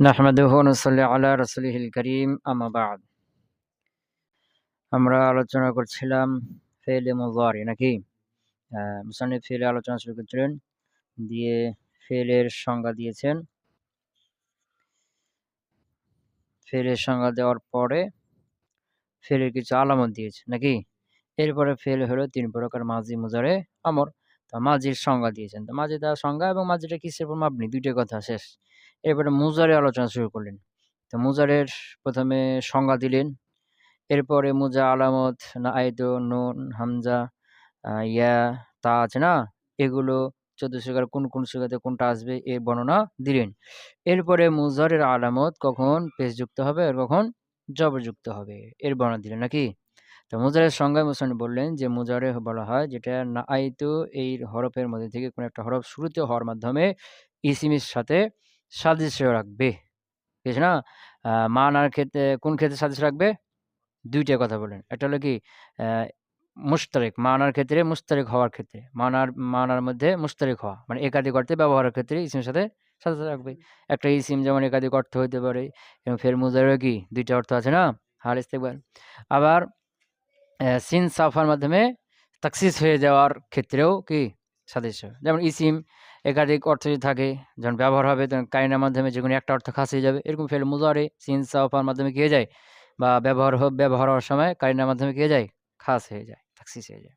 নাহমাদুহু নুসাল্লি আলা রাসূলিহিল কারীম, আম্মা আমরা আলোচনা করছিলাম নাকি? ফেলে আলোচনা শুরু করছিলেন, দিয়ে ফেলের সংজ্ঞা দিয়েছেন। ফেলের সংজ্ঞা দেওয়ার পরে ফেলের কিছু আলামত দিয়েছে নাকি? এরপরে ফেল হলো তিন প্রকার মাঝি, মুজারে, আমর। তা মাঝির সংজ্ঞা দিয়েছেন। তো মাঝি দেওয়ার সংজ্ঞা এবং মাঝিটা কিসের উপর মাপনি? দুইটা কথা শেষ। এরপরে মুজারে আলোচনা শুরু করলেন। তো মুজারের প্রথমে সংজ্ঞা দিলেন। এরপরে মুজা, আলামত না আয়দ নুন, হামজা ইয়া, তা আছে না? এগুলো চোদ্দ শিকার কোন কোন শিকাতে কোনটা আসবে এর বর্ণনা দিলেন। এরপরে মুজারের আলামত কখন পেশযুক্ত হবে আর কখন জবরযুক্ত হবে এর বর্ণনা দিলেন নাকি? তো মুজারের সংজ্ঞায় মুসানি বললেন যে মুজারে বলা হয় যেটা না আইতো এই হরফের মধ্যে থেকে কোনো একটা হরফ শুরুতে হওয়ার মাধ্যমে ইসিমির সাথে সাদৃশ্য রাখবে। ঠিক আছে না? মানার ক্ষেত্রে কোন ক্ষেত্রে সাদৃশ্য রাখবে? দুইটা কথা বলেন একটা হলো কি মুস্তারেক মানার ক্ষেত্রে মুস্তারেক হওয়ার ক্ষেত্রে। মানার মানার মধ্যে মুস্তারেক হওয়া মানে একাধিক অর্থে ব্যবহারের ক্ষেত্রে ইসিমের সাথে সাদৃশ্য রাখবে। একটা ইসিম যেমন একাধিক অর্থ হইতে পারে এবং ফের মুজারের কি দুইটা অর্থ আছে না? হার ইস্তেকবার আবার সিন সাফার মাধ্যমে তাকসিস হয়ে যাওয়ার ক্ষেত্রেও কি সাদৃশ্য। যেমন ইসিম একাধিক অর্থ যদি থাকে, যখন ব্যবহার হবে, তখন কাইনার মাধ্যমে যে কোনো একটা অর্থ খাস হয়ে যাবে। এরকম ফেল মুজারে, সিন সাফার মাধ্যমে কে যায়, বা ব্যবহার ব্যবহার হওয়ার সময় কারিনার মাধ্যমে কে যায়, খাস হয়ে যায় তাকসিস হয়ে যায়।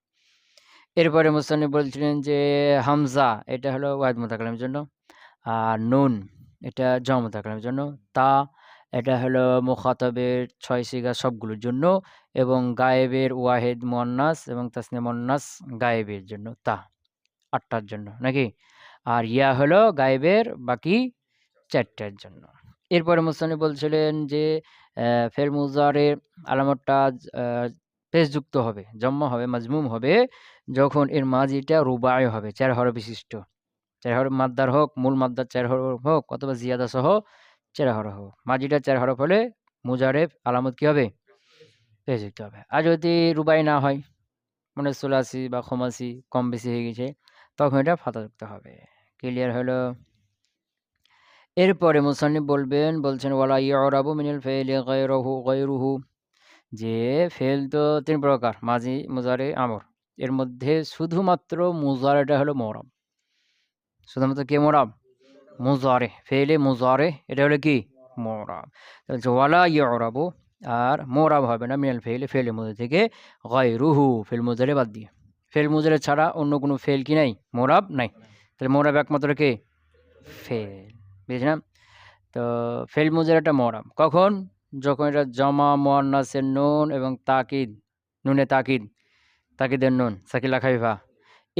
এরপরে মুসানি বলছিলেন যে, হামজা, এটা হলো ওয়াদ মোতাকালামের জন্য, আর নুন, এটা জম মোতাকালামের জন্য, তা, এটা হলো মুখাতবের ছয় সিগা সবগুলোর জন্য, এবং গায়েবের ওয়াহেদ মোয়ান্নাস এবং তাসনে মোয়ান্নাস গায়েবের জন্য, তা, আটটার জন্য, নাকি? আর ইয়া হলো গায়েবের বাকি চারটার জন্য। এরপরে মুসানি বলছিলেন যে ফের মুজারের আলামতটা পেশযুক্ত হবে, জম্মা হবে, মাজমুম হবে, যখন এর মাঝিটা রুবায় হবে চার হর বিশিষ্ট। চার হর মাদ্দার হোক, মূল মাদ্দার চার হর হোক, অথবা জিয়াদা সহ চার হর হোক। মাঝিটা চার হরফ হলে মুজারেফ আলামত কি হবে? পেশযুক্ত হবে। আর যদি রুবাই না হয় মানে সোলাসি বা খমাসি কম বেশি হয়ে গেছে, তখন এটা ফাতাযুক্ত হবে। ক্লিয়ার হলো। এরপরে মুসান্নিফ বলবেন, বলছেন, ওয়ালা ইয়ারাবু মিনাল ফাইলি গায়রুহু গায়রুহু। যে ফেল তো তিন প্রকার মাঝি মুজারে, আমর। এর মধ্যে শুধুমাত্র মুজারেটা হলো মোরাব শুধুমাত্র কে মোরাব মুজারে। ফেলে মুজারে, এটা হলো কি? মোরাব ওয়ালা ইয়ারাবু আর মোরাব হবে না, মিনাল ফেলে ফেলে মুজারে থেকে গায়রুহু। ফেল মুজারে বাদ দিয়ে। ফেল মুজারে ছাড়া অন্য কোনো ফেল কি নাই? মোরাব নাই। তাহলে মোরাব একমাত্র কে? ফেল বুঝলাম তো ফেল মুজের একটা মরাম কখন? যখন এটা জমা, মোয়ান্নাসের নুন এবং তাকিদ, নুনে তাকিদ, তাকিদের নুন, সাকিলা খাইফা,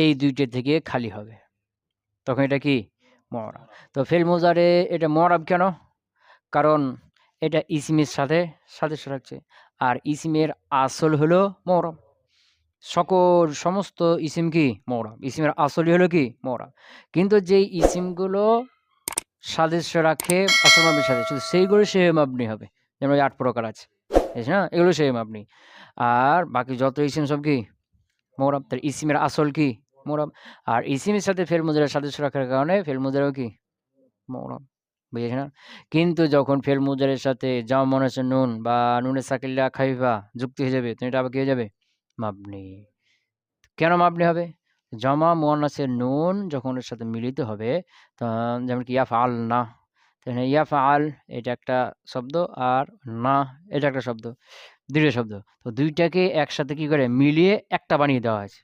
এই দুইটে থেকে খালি হবে। তখন এটা কি? মরাব তো ফেল মুজারে এটা মরাব কেন? কারণ এটা ইসিমের সাথে সাদৃশ্য রাখছে। আর ইসিমের আসল হলো মরম সকল সমস্ত ইসিম কি? মরম ইসিমের আসলই হলো কি? মরম কিন্তু যেই ইসিমগুলো সাদৃশ্য রাখে অসমাবলির সাথে শুধু সেইগুলো সে মাপনি হবে। যেমন আট প্রকার আছে। না? এগুলো সে মাপনি। আর বাকি যত ইসিম সব কি? মোরাব তার ইসিমের আসল কি? মোরাব আর ইসিমের সাথে ফেল মুজের সাদৃশ্য রাখার কারণে ফেল মুজেরও কি? মোরাব বুঝেছি না? কিন্তু যখন ফেল সাথে জামা মনে হচ্ছে নুন বা নুনের সাকিল্লা খাইফা যুক্তি হয়ে যাবে। তো এটা আবার কি হয়ে যাবে? মাপনি। কেন মাপনি হবে? জমা, মোয়ান্নাসের নুন যখন এর সাথে মিলিত হবে যেমন কি ইয়াফ আল না ইয়াফ আল এটা একটা শব্দ আর না এটা একটা শব্দ, দুইটা শব্দ। তো দুইটাকে একসাথে কি করে? মিলিয়ে একটা বানিয়ে দেওয়া হয়েছে।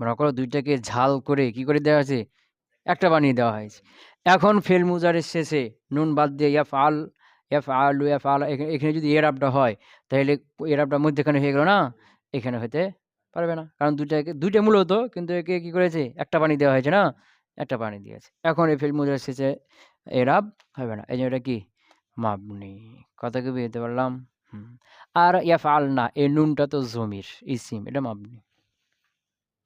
মনে করো দুইটাকে ঝাল করে কি করে দেওয়া হয়েছে? একটা বানিয়ে দেওয়া হয়েছে। এখন ফেল মুজারের শেষে নুন বাদ দিয়ে ইয়াফ আল এফ আলু এফ আল এখানে যদি এরাবটা হয়, তাহলে এরাবটা মধ্যেখানে হয়ে গেল না? এখানে হতে পারবে না। কারণ দুইটাকে, দুইটা মূলত, কিন্তু একে কি করেছে? একটা পানি দেওয়া হয়েছে না? একটা পানি দিয়েছে। এখন এই ফিল্ম মুজার শেষে এরাব হবে না। এই জন্য এটা কি? মাবনি। কথা কি বুঝতে পারলাম? আর ইয়াফ আল না এ নুনটা তো জমির, ইসিম, এটা মাবনি।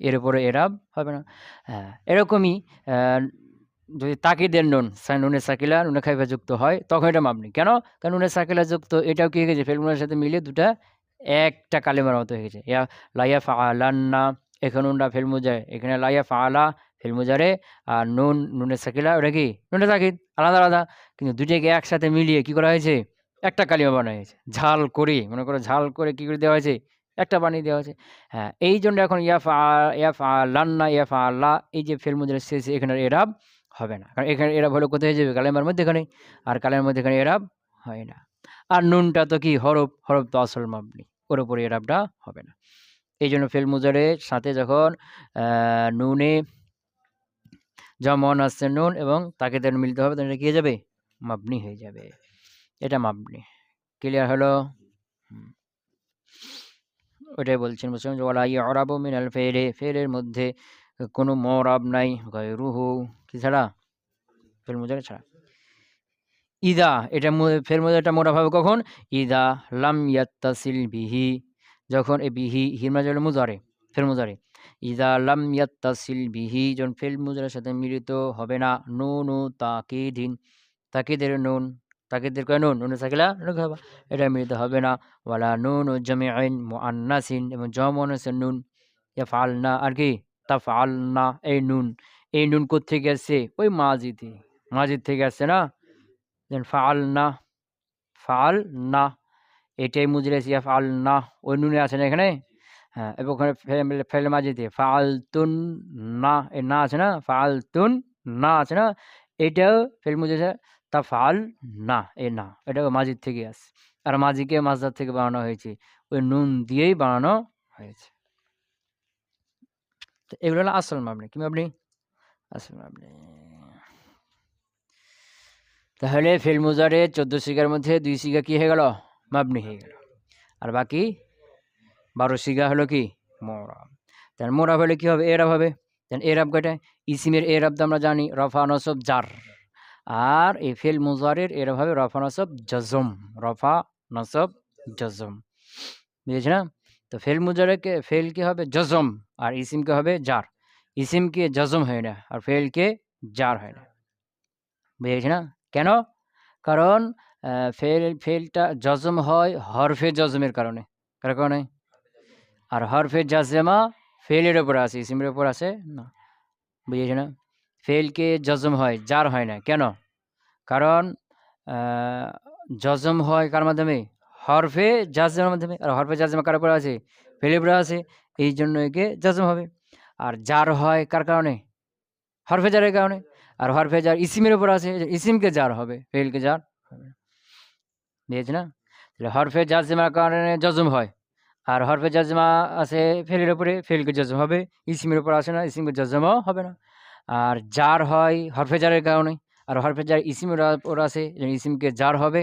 এর উপরে এরাব হবে না। হ্যাঁ এরকমই যদি তাকিদের নুন নুনের সাকিলা নুনে খাইফা যুক্ত হয়, তখন এটা মাবনি। কেন? কারণ নুনের সাকিলা যুক্ত, এটাও কি হয়ে গেছে? ফেলমুনের সাথে মিলে দুটা একটা কালেমার মতো হয়ে গেছে। ইয়া লাইয়া ফা আলান্না এখানে উন্ডা ফেলমু যায় এখানে লাইয়া ফেল মুজারে, আর নুন নুনের সাকিলা, ওটা কি? নুনে সাকিদ, আলাদা আলাদা। কিন্তু দুইটাকে একসাথে মিলিয়ে কি করা হয়েছে? একটা কালিমা বানা হয়েছে। ঝাল করে, মনে করো ঝাল করে কি করে দেওয়া হয়েছে? একটা বানিয়ে দেওয়া হয়েছে। হ্যাঁ এই জন্য এখন ইয়াফ ইয়াফ লান্না ইয়াফ আল্লাহ এই যে ফেল মুজারে শেষে এখানে এরাব হবে না। কারণ এখানে এরাব হলে কোথায় যাবে? কালেমার মধ্যেখানে আর কালেমার মধ্যেখানে এরাব হয় না। আর নুনটা তো কি হরফ হরফ তো আসল মাবনি ওর উপরে এরাবটা হবে না। এই জন্য ফেল মুজারের সাথে যখন নুনে যেমন আসছে নুন এবং তাকে তেন মিলতে হবে, তাহলে কি যাবে? মাবনি হয়ে যাবে। এটা মাবনি ক্লিয়ার হলো? ওটাই বলছেন মুসলিম ওলা অরাবো মিনাল ফেরে ফেরের মধ্যে কোনো মরাব নাই রুহু কি ছাড়া? ফের মুজারে ছাড়া। ইদা, এটা ফের মধ্যে এটা মোটা হবে কখন? ইদা লাম ইয়াত্তাসিল বিহি, যখন এ বিহি হিরমা জল মুজারে, ফের মুজারে। ইদা লাম ইয়াত্তাসিল বিহি, যখন ফেল মুজারের সাথে মিলিত হবে না, নুন তাকিদিন, তাকিদের নুন, তাকিদের কয় নুন? নুন সাকিলা? নুন এটা মিলিত হবে না। ওয়ালা নুন ও জামিআইন মুআন্নাসিন, এবং জমনসের নুন। ইয়াফআলনা, আর কি? তাফআলনা, এই নুন। এই নুন কোত্থেকে আসছে? ওই মাজিতে মাজিদ থেকে আসছে না? দেন ফাল না ফাল না এটাই মুজরে সিয়া ফাল না। ওই নুনে আছে না এখানে? হ্যাঁ এবং ওখানে ফেল মাজিতে ফালতুন না, এ না আছে না? ফালতুন না আছে না? এটাও ফেল মুজে তা ফাল না, এ না। এটা মাজিদ থেকে আসে আর মাজিকে মাছদার থেকে বানানো হয়েছে। ওই নুন দিয়েই বানানো হয়েছে। তো এগুলো হলো আসল মাবনি। কি মাবনি? আসল মাবনি। তাহলে ফেল মুজারে চোদ্দ সিগার মধ্যে দুই সিগা কি হয়ে গেল? মাবনি হয়ে গেল। আর বাকি? বারো সিগা হলো কি? মোরাব তাহলে মোরাব হলে কি হবে? এরাব হবে। দেন এরাব কয়টা? ইসিমের এরাব তো আমরা জানি, রফা, নসব, জার। আর এই ফেল মুজারের এরাব হবে রফা, নসব, জজম। রফা, নসব, জজম। বুঝেছি না? তো ফেল মুজারেকে ফেল কি হবে? জজম। আর ইসিমকে হবে? জার। ইসিমকে জজম হয় না, আর ফেলকে জার হয় না। বুঝেছি না? কেন? কারণ ফেল, ফেলটা জজম হয় হরফে জজমের কারণে। কার কারণে? আর হরফে জাজেমা ফেলের ওপর আছে, ইসিমের ওপর আছে? না। বুঝেছি না? ফেলকে জজম হয় যার হয় না। কেন? কারণ জজম হয় কার মাধ্যমে? হরফে জাজমের মাধ্যমে। আর হরফে জাজমা কার উপর আছে? ফেলের উপরে আছে। এই জন্য একে জজম হবে। আর যার হয় কার কারণে? হরফে জারের কারণে। আর হরফে জার ইসিমের উপর আছে ইসিমকে জার হবে ফেলকে জার হবে। বুঝেছি না? তাহলে হরফে জাজমার কারণে জজম হয়, আর হরফে জাজমা আছে ফেলের উপরে ফেলকে জজম হবে, ইসিমের উপর আসে না, ইসিমকে জজমও হবে না। আর জার হয় হরফে জারের কারণে, আর হরফে জার ইসিমের উপর আছে ইসিমকে জার হবে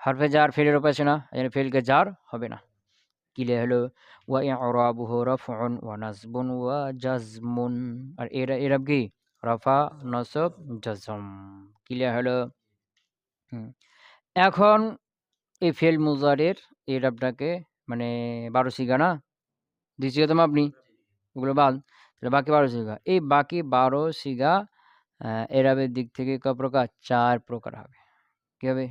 হরফে জার ফেলের উপর আসে না ফেলকে জার হবে না। কিলে হলো? ওয়া ইরাবুহু রাফউন ওয়া নাসবুন ওয়া জাজমুন। আর এরা এরাব কি? রফা নসব জজম ক্লিয়ার হলো? এখন এই ফেল মুজারের এরাবটাকে মানে বারো সিগা না? তো আপনি? ওগুলো বাদ। তাহলে বাকি বারো সিগা। এই বাকি বারো সিগা এরাবের দিক থেকে ক প্রকার? চার প্রকার হবে। কী হবে?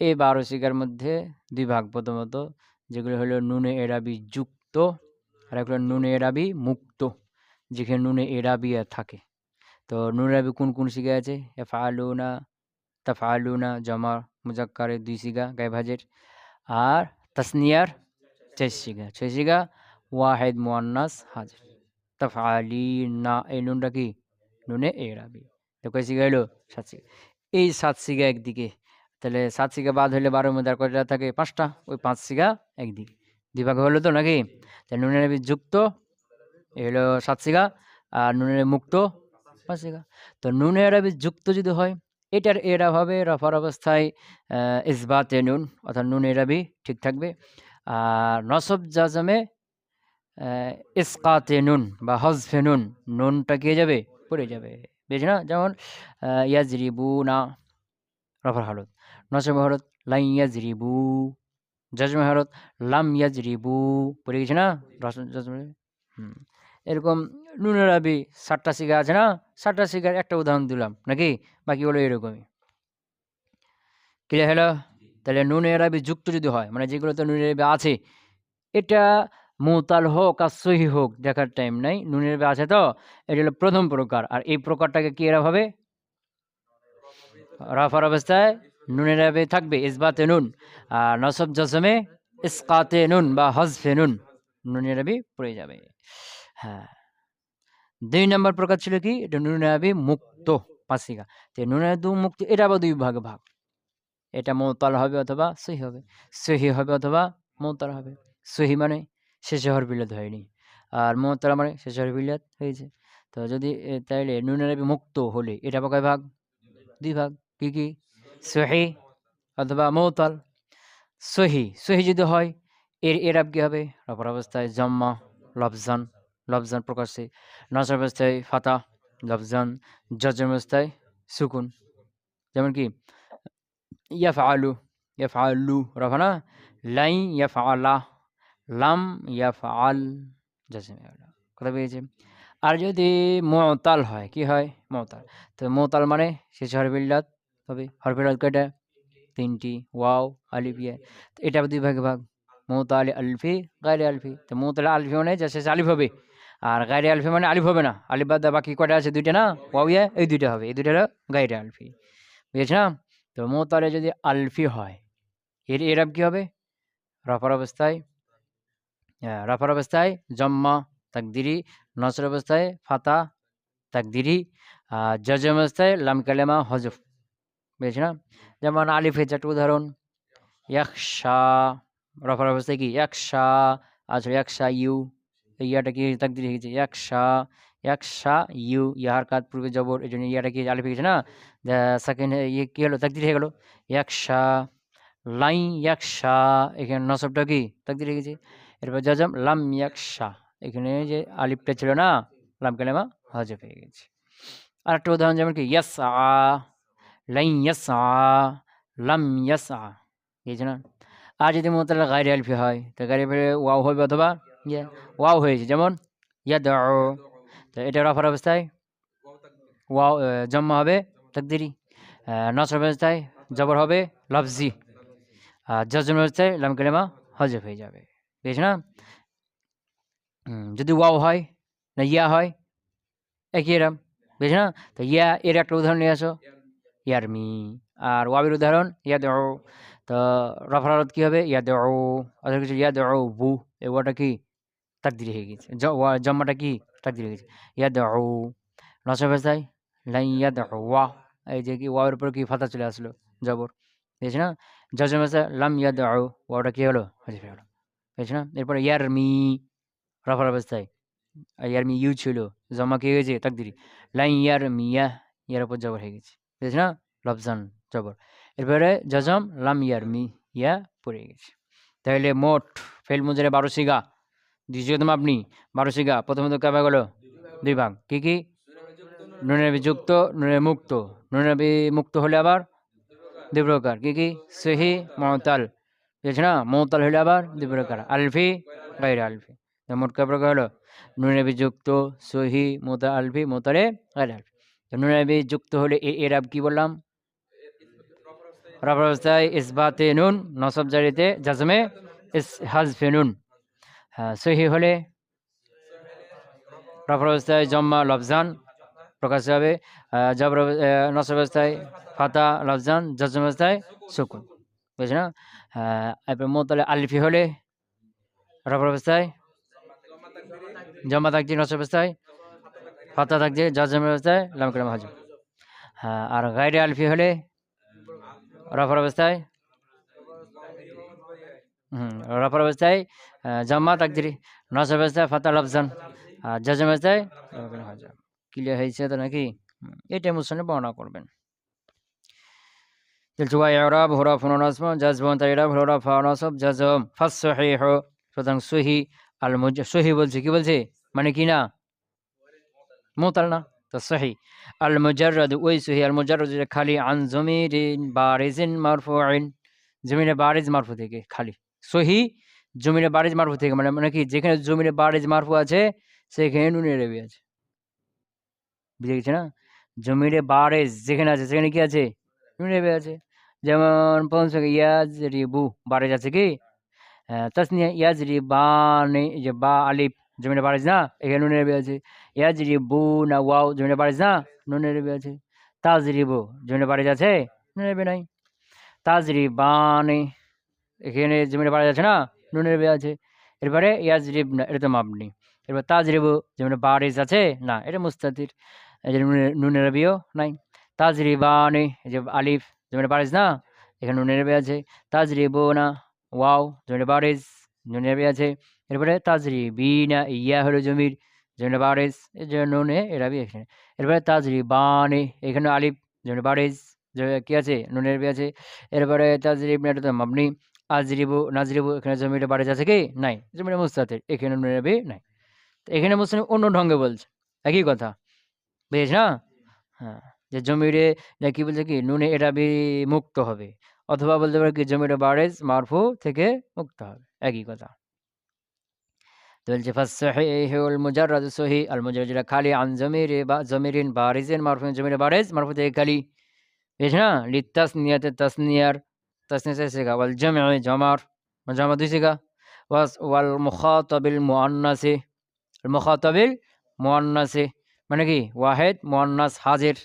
এই বারো সিগার মধ্যে দুই ভাগ প্রথমত, যেগুলো হলো নুনে এরাবি যুক্ত, আর এগুলো নুনে এরাবি মুক্ত, যেখানে নুনে এরাবি থাকে। তো নুন রাবি কোন কোন সিগা আছে? এফআলুনা, তাফআলুনা, জমা মুজাক্কারের দুই সিগা গাইভাজের আর তাসনিয়ার ছয় সিগা ছয় সিগা ওয়াহেদ মুয়ান্নাস হাজির। তাফআলিনা, এই নুনটা কি? নুনে এরাবি তো কয় সিগা এলো সাত সিগা এই সাত সিগা একদিকে। তাহলে সাত সিগা বাদ হলে বারো মধ্যে আর কয়টা থাকে? পাঁচটা। ওই পাঁচ সিগা একদিকে। দুই ভাগ হলো তো নাকি? তাহলে নুনের যুক্ত, এ হলো সাত সিগা আর নুনের মুক্ত পাঁচিকা তো নুন এরাবি যুক্ত যদি হয়, এটার এরা হবে রফার অবস্থায় ইসবাতে নুন, অর্থাৎ নুন এরাবি ঠিক থাকবে। আর নসব জাজমে ইসকাতে নুন বা হজফে নুন, নুনটা কে যাবে? পড়ে যাবে। বুঝি না? যেমন ইয়াজরিবু না রফার হলত। নসব হরত লাই ইয়াজরিবু। জজমে হরত লাম ইয়াজরিবু। পড়ে গেছে না? হুম। এরকম নুনের আবি শিখা আছে না? ষাটটা শিখার একটা উদাহরণ দিলাম, নাকি? বাকি হলো এরকমই। ক্লিয়ার হলো? তাহলে নুনের আবি যুক্ত যদি হয় মানে যেগুলোতে নুনের আবি আছে, এটা মুতাল হোক আর সহি হোক, দেখার টাইম নাই, নুনের বে আছে তো, এটা হলো প্রথম প্রকার। আর এই প্রকারটাকে কি এরা হবে? রাফার অবস্থায় নুনের আবে থাকবে ইসবাতে নুন, আর নসব জসমে ইসকাতে নুন বা হজফে নুন, নুনের আবি পড়ে যাবে। হ্যাঁ। দুই নম্বর প্রকার ছিল কি? এটা নুনের আবি মুক্ত পাসিকা তো নুনের দু মুক্ত, এটা আবার দুই ভাগে ভাগ। এটা মৌতাল হবে অথবা সহি হবে। সহি হবে অথবা মৌতাল হবে। সহি মানে শেষে হর বিলাত হয়নি। আর মৌতাল মানে শেষে হর বিলাত হয়েছে। তো যদি তাইলে নুনের আবি মুক্ত হলে এটা আবার কয় ভাগ? দুই ভাগ। কি কি? সহি অথবা মৌতাল। সহি সহি যদি হয়, এর এরাব কি হবে? অপর অবস্থায় জম্মা, লফজান। লফজান প্রকাশ্যে। নসর অবস্থায় ফাতা, লফজান জজম অবস্থায় সুকুন। যেমন কি ইয়াফ আলু ইয়াফ আলু রফানা লাই ইয়াফ আলা লাম ইয়াফ আল জজম কথা পেয়েছে। আর যদি মতাল হয়, কি হয়? মতাল। তো মতাল মানে শেষ হরবিল্লাত হবে হরবিল্লাত কয়টা? তিনটি, ওয়াও, আলিফ তো এটা দুই ভাগে ভাগ। মৌতালি আলফি, গায়রে আলফি। তো মৌতালি আলফি মানে যা শেষে আলিফ হবে। আর গায়রে আলফি মানে আলিফ হবে না। আলিফ বাদ বাকি কয়টা আছে? দুইটা না? ওয়াও ইয়া এই দুইটা হবে। এই দুইটা হলো গায়রে আলফি। বুঝেছ না? তো মৌতালে যদি আলফি হয় এর এরাব কি হবে? রফার অবস্থায় হ্যাঁ, রফার অবস্থায় জম্মা তাকদিরি নসর অবস্থায় ফাতা তাকদিরি আর জজম অবস্থায় লাম কালেমা হজফ। বুঝেছ না? যেমন আলিফের চারটি উদাহরণ। একশা রফার অবস্থায় কি? একশা আসলে একশা ইউ। ইয়াটা কি তাকদির হয়ে গেছে একশা একশা ইউ ইয়ার কাজ পূর্বে জবর, এই জন্য ইয়াটা কি আলিফ হয়ে গেছে না? সেকেন্ড ইয়ে কী হলো? তাকদির হয়ে গেলো। একশা লাই একশা এখানে নসবটা কি? তাকদির হয়ে গেছে এরপর জাজম লাম একশা এখানে যে আলিফটা ছিল না, লাম কালেমা হজফ হয়ে গেছে। আর একটা উদাহরণ যেমন কি ইয়াস আ লাই ইয়াস আ লাম ইয়াস আ বুঝেছে না? আর যদি মোতালা গাড়ি আলফি হয়, তো আলফি ওয়াও হবে অথবা ইয়ে ওয়াও হয়েছে। যেমন ইয়া দ এটা রফার অবস্থায়? ওয়াও জম্মা হবে, তাকদিরি। নসর অবস্থায়, জবর হবে, লফজি। আর জজম অবস্থায়, লাম হজব হয়ে যাবে। বুঝেছ না? যদি ওয়াও হয়, না ইয়া হয়, একই এরম। বুঝেছ না? তো ইয়া, এর একটা উদাহরণ নিয়ে আসো। ইয়ারমি। আর ওয়াবির উদাহরণ ইয়াদ তো রফরারত কী হবে? ইয়াদ অথবা কিছু ইয়াদ বু এই ওয়াটা কি? তাকদির হয়ে গেছে। জম্মাটা কি? তাকদির হয়ে গেছে। ইয়াদ নসব অবস্থায় লাই ইয়াদ ওয়া, এই যে কি, ওয়ার উপর কি ফাতা চলে আসলো? জবর। বুঝেছি না? জজম লাম ইয়াদ ওয়াটা কি হলো? হজফ গেলো। বুঝেছি না? এরপরে ইয়ারমি রফার অবস্থায় ইয়ারমি ইউ ছিল, জমা কি হয়েছে তাকদিরি লাই ইয়ার মিয়া ইয়ার উপর জবর হয়ে গেছে। বুঝেছি না? লফজান, জবর। এরপরে জজম, লাম ইয়ার মি ইয়া পড়ে গেছে। তাহলে মোট ফেল মুজারে বারো সিগা। দ্বিতীয়তম আপনি, বারো সিগা প্রথমত কেবা গেল দুই ভাগ। কি কি? নুনের যুক্ত নুনের মুক্ত। নুনের মুক্ত হলে আবার দুই প্রকার। কি কি? সহি মহতাল বুঝেছ না? মহতাল হলে আবার দুই প্রকার। আলফি গাইরে আলফি। মোট কয় প্রকার হলো? নুনের যুক্ত সহি মোতা আলফি মোতারে গাইরে আলফি। তো নুনের যুক্ত হলে এ- এর আব কি বললাম? রফর অবস্থায়, ইসবাতে নুন, নসব জারিতে জাজমে ইস, হাজফে নুন। সহি হলে রফর অবস্থায় জম্মা লফজান প্রকাশ হবে। জবর নসব অবস্থায় ফাতা লফজান জজম অবস্থায় সুকুন। বুঝছে? না হ্যাঁ এরপর মোতালে আলিফি হলে রফর অবস্থায় জম্মা থাকছে নসব অবস্থায় ফাতা থাকছে জজম অবস্থায় লাম কালাম হাজম। হ্যাঁ আর গাইডে আলফি হলে রফর অবস্থায়, হুম, রফর অবস্থায় জম্মা তাকদিরি নস অবস্থায় ফাতা লফজান আর জজম অবস্থায় ক্লিয়ার হয়েছে তো নাকি? এটাই মুসনে বর্ণনা করবেন। জুয়া ইরাব হুরা ফুন নাসম জাজবন তাইরাব হুরা ফা নাসব, জাজম ফাস সহিহ, সুতরাং সহি আল মুজ, সহি বলছে, কি বলছে? মানে কি না? মোতাল না, তো সহি। আল মুজাররদ, ওই সহি আল মুজাররদ যেটা খালি আন জমিরিন বারিজিন মারফুইন, জমিনে বারিজ মারফু থেকে খালি। সহি জমিনে বারিজ মারফু থেকে মানে মানে কি, যেখানে জমিনে বারিজ মারফু আছে, সেখানে নুনে রেবি আছে। বুঝে গেছে না? জমিনে বারেজ যেখানে আছে, সেখানে কি আছে? নুনে রেবে আছে। যেমন প্রথম সঙ্গে ইয়াজ রিবু বারেজ আছে কি? তাসনিয়া ইয়াজরিবানি যে বা আলিফ, জমিনে বাড়িস না? এখানে নুনের রবি আছে। ইয়াজরিবু না ওয়াও, জমিনে বাড়িস না? নুনের রবি আছে। তাজরিবু, জমিনে বাড়ি আছে? নুনের রবি নাই। তাজরিবানি, এখানে জমিনে বাড়ি আছে না? নুনের রবি আছে। এরপরে ইয়াজ রিব না, এটা তো মাপনি এরপর তাজরিবু যেমন বারিস আছে, না, এটা মুস্তাদির যে নুনের রবিও নাই। তাজরিবানি যে আলিফ, যেমন বারিস না, এখানে নুনের রবি আছে। তাজরিবু না, ওয়াও জমির বারিস নুনের রবি আছে। এরপরে তাজরি বিনা ইয়া হলো জমির জমির বারিস এই যে নুনে এরাবি এখানে। এরপরে তাজরি বানে এখানে আলিফ জমির বারিস কি আছে, নুনের রবি আছে। এরপরে তাজরিব এটা তো মাবনি আজরিবু নাজরিবু এখানে জমিটা বাড়ি আছে কি? নাই। জমিটা মুস্তাতের। এখানে নুনে নাই। এখানে মুসলিম অন্য ঢঙ্গে বলছে। একই কথা। বুঝেছ না? হ্যাঁ। যে জমিরে কি বলছে কি? নুনে এটা মুক্ত হবে। অথবা বলতে পারে কি? জমিটা বারেজ, মারফু থেকে মুক্ত হবে। একই কথা। বলছে আল খালি বা জমিরিন মারফু থেকে খালি। বুঝেছ না? লিতাসনিয়াতে তাসনিয়ার تسنية سيغا والجمع جمار جمع দুই সিগা والمخاطب المؤنث المخاطب المؤنث মানে কি ওয়াহেদ মুয়ান্নাস হাজির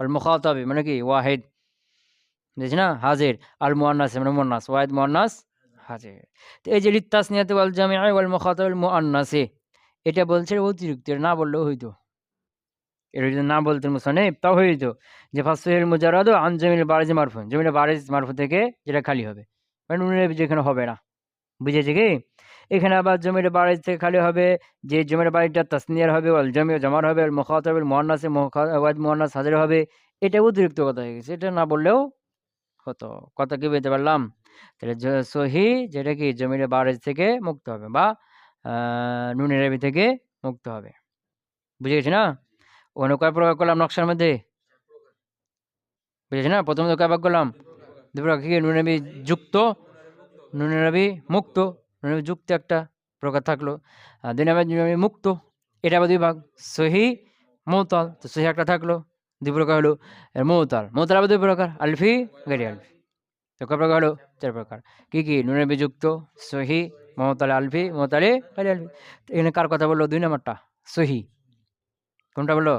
আল মুখাতাবি মানে কি ওয়াহেদ বুঝছি না হাজির আল মুয়ান্নাস মানে মুয়ান্নাস ওয়াহেদ মুয়ান্নাস হাজির তো এই যে লিত্তাসনিয়াতে ওয়াল জামিআ ওয়াল মুখাতাবিল মুআন্নাসে এটা বলছে অতিরিক্ত না বললেও হইতো এটা যদি না বলতেন মুসানিফ তাও হয়ে যেত। যে ফাসহিল মুজারাদ আন জমিল বারিজ মারফু জমিল বারেজ মারফু থেকে যেটা খালি হবে। মানে নুনের যেখানে হবে না। বুঝেছে কি? এখানে আবার জমির বারিজ থেকে খালি হবে, যে জমির বাড়িটা তাসনিয়ার হবে, ওয়াল জমি জমার হবে মোখাতাবিল মোহান্নাসে ওয়াদ মোহান্নাস হাজির হবে এটা অতিরিক্ত কথা হয়ে গেছে। এটা না বললেও হতো। কথা কি বলতে পারলাম? তাহলে সহি যেটা কি জমির বারিজ থেকে মুক্ত হবে বা নুনের থেকে মুক্ত হবে। বুঝে গেছি না? কয় প্রকার করলাম নকশার মধ্যে? বুঝেছি না? প্রথমে কয় ভাগ করলাম? দুপ্রকার কি? নুনবি যুক্ত নুনবি মুক্ত নুনবি যুক্ত একটা প্রকার থাকল। আর দুই মুক্ত, এটা আবার দুই ভাগ। সহি, মৌতাল। তো সহি একটা থাকল, দুই প্রকার হলো। মৌতাল মৌতাল আবার দুই প্রকার। আলফি, গাড়ি আলফি। তো কয় প্রকার হলো? চার প্রকার। কী কি? নুনবি যুক্ত, সহি, মৌতালে আলফি, মৌতালে গাড়ি আলফি। এখানে কার কথা বলল? দুই নম্বরটা, সহি। কোনটা বলো?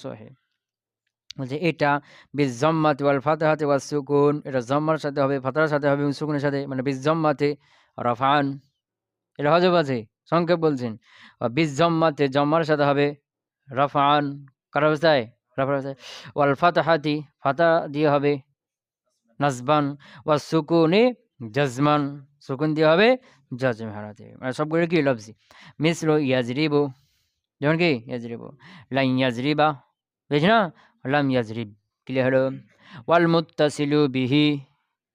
সোহে। বলছে, এটা বিজ জম্মাতে ওয়াল ফাতেহাতে ওয়াল সুকুন। এটা জম্মার সাথে হবে ফাতার সাথে হবে সুকুনের সাথে মানে বিজ জম্মাতে রফান। এটা হজব আছে, সংক্ষেপ বলছেন। বিজ জম্মাতে জম্মার সাথে হবে, রফান। কার অবস্থায়? রফা অবস্থায়। ওয়াল ফাতাহাতি, ফাতা দিয়ে হবে, নাজবান। ওয়া সুকুনে, জজমান। সুকুন দিয়ে হবে জজম হারাতে মানে সবগুলো কি লফজি? মিসলো ইয়াজরিবু। যেমন কি? ইয়াজরিব। লাইন ইয়াজরিবা। বুঝছি না? লাম ইয়াজরিব। ক্লিয়ার হলো? ওয়াল মুত্তাসিলু বিহি।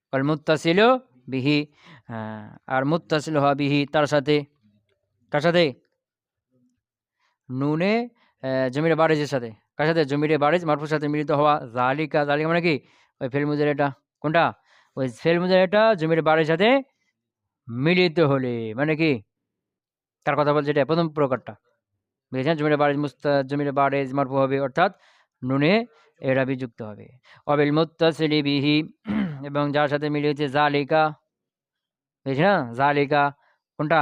ওয়াল মুত্তাসিলু বিহি। আর মুত্তাসিল হওয়া বিহি তার সাথে। কার সাথে? নুনে জমির বারেজের সাথে। কার সাথে? জমির বারেজ, মারফুর সাথে মিলিত হওয়া। জালিকা জালিকা মানে কি? ওই ফেল মুজের এটা। কোনটা? ওই ফেল মুজের এটা, জমির বারের সাথে মিলিত হলে। মানে কি? তার কথা বলছে এটা প্রথম প্রকারটা। বুঝেছেন জমির বারেজ মুস্তা, জমির বারেজ মারফু হবে, অর্থাৎ নুনে এরাবি যুক্ত হবে। অবিল মুত্তাসিলি এবং যার সাথে মিলিয়েছে জালিকা। বুঝেছি না? জালিকা, কোনটা?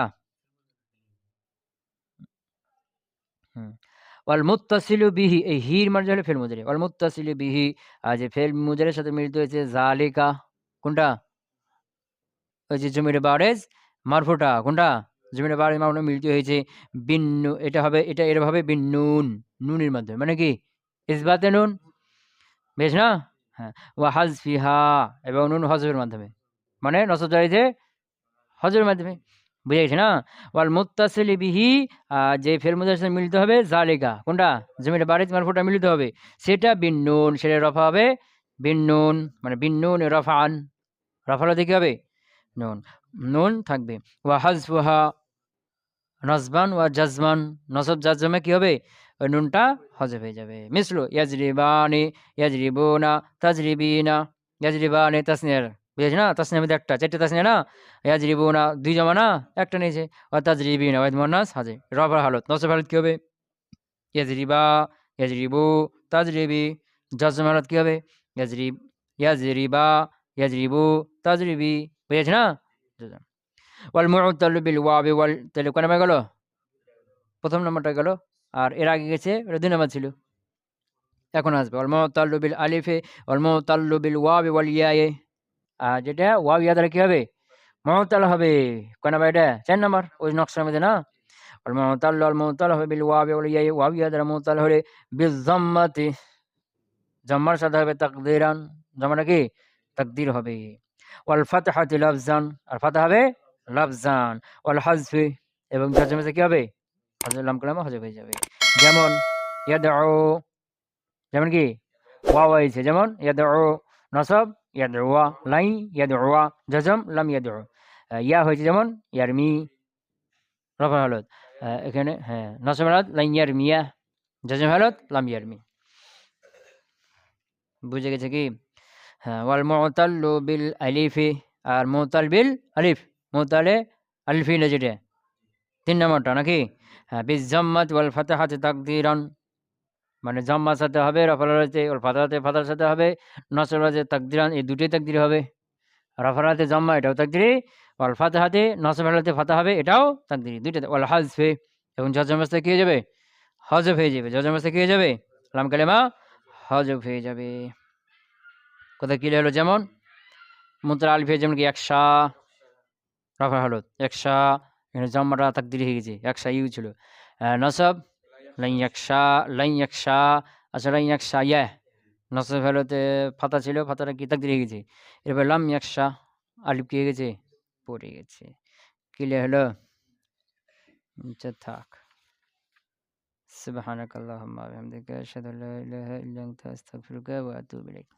বিহি, এই হির মানে ফেল মুজারি। ওয়াল মুত্তাসিলু বিহি ফেল মুজারের সাথে মিলিত হয়েছে জালিকা। কোনটা? ওই যে জমির বারেজ মারফুটা কোনটা? জমিনে বাড়ি মামলা মিলিত হয়েছে, বিন্নু, এটা হবে, এটা এর ভাবে বিন্নুন নুনের মাধ্যমে মানে কি? ইসবাতে নুন, বেশ না? হ্যাঁ ওয়া হাজফিহা এবং নুন হজবের মাধ্যমে মানে নসব জারিতে হজবের মাধ্যমে, বুঝে গেছে না? ওয়াল মুত্তাসিলি বিহি যে ফের মুদার সাথে মিলিত হবে জালিকা কোনটা? জমিটা বাড়িতে মারফুটা মিলিত হবে, সেটা বিন্নুন সেটা রফা হবে বিন্নুন মানে বিন্নুন রফান রফালো দেখি হবে? নুন। নুন থাকবে। ওয়া হাজফুহা নজবান ওয়া জাজমান, নসব জাজমে কি হবে? ওই নুনটা হজব হয়ে যাবে। মিসলু ইয়াজরিবানি, ইয়াজরিবুনা, তাজরিবিনা, ইয়াজরিবানি, তাসনিয়ার। বুঝেছি না? তাসনিয়ার মধ্যে একটা, চারটে তাসনিয়া না? ইয়াজরিবুনা দুই জমা না? একটা নিয়েছে। ও তাজরিবিনা, ওয়াইদ মোহান্নাস হাজে রবার হালত, নসব হালত কী হবে? ইয়াজরিবা, ইয়াজরিবু, তাজরিবি, জাজম হালত কী হবে? ইয়াজরিব ইয়াজরিবা, ইয়াজরিবু, তাজরিবি, বুঝেছি না? ওয়াল মুতাল্লু বিল ওয়াবি ওয়াল তাহলে কয় নাম্বার গেল? প্রথম নম্বরটা গেল। আর এর আগে গেছে, এটা দুই নাম্বার ছিল। এখন আসবে। ওয়াল মুতাল্লু বিল আলিফে ওয়াল মুতাল্লু বিল ওয়াবি ওয়াল ইয়ায়ে আর যেটা, ওয়াব ইয়া দ্বারা কি হবে? মুতাল হবে। কয় নাম্বার এটা? চার নাম্বার। ওই নকশার মধ্যে না? ওয়াল মুতাল্লু আল মুতাল হবে বিল ওয়াবি ওয়াল ইয়ায়ে ওয়াব ইয়া দ্বারা মুতাল হলে বিল জাম্মাতি জাম্মার সাথে হবে তাকদিরান। জামাটা কি? তাকদির হবে। ওয়াল ফাতহাতি লাফজান। আর ফাতা হবে লাফজান। ওয়াল হাজফি এবং জাজমেসে কি হবে? কালামা হাজফ হয়ে যাবে। যেমন যেমন কি? ওয়াও হয়েছে। যেমন ইয়াদউ, নসব লাই জাজম লাম ইয়াদউ। ইয়া হয়েছে যেমন ইয়ারমি রফা হালত। এখানে হ্যাঁ নসব হালত, লাইন ইয়ারমিয়া, জাজম হালত, লাম ইয়ারমি। বুঝে গেছে কি? হ্যাঁ ওয়াল বিল আলিফি আর মুতাল বিল আলিফ। মুতালে আলিফি যেটা তিন নম্বরটা নাকি? হ্যাঁ বিজ জাম্মাত ওয়াল ফাতাহাত তাকদিরান। মানে জাম্মার সাথে হবে রফালাতে ওর ফাতাহাতে ফাতার সাথে হবে নসরাতে তাকদিরান, এই দুটোই তাকদির হবে। রফালাতে জম্মা, এটাও তাকদিরি। ওয়াল ফাতে হাতে ফাতাহাতে নসরাতে ফাতা হবে, এটাও তাকদিরি। দুইটা ওয়াল হাজফে। এবং জজমাস্তে কি হয়ে যাবে? হজফ হয়ে যাবে। জজমাস্তে কি হয়ে যাবে? লাম কালেমা হজফ হয়ে যাবে। কোথায় কিলে হলো যেমন মুদ্রা আলিফে যেমন কি একশা রাফা হলো একশা এখানে জম্মাটা তাকদির হয়ে গেছে একশা ইউ ছিল নসব লাইন একশা লাইন একশা আচ্ছা লাইন একশা ইয়া নসব হলোতে ফাতা ছিল ফাতাটা কি তাকদির হয়ে গেছে এরপর লাম একশা আলিফ কি হয়ে গেছে পড়ে গেছে কিলে হলো আচ্ছা থাক سبحانك اللهم وبحمدك أشهد أن لا إله إلا أنت أستغفرك وأتوب إليك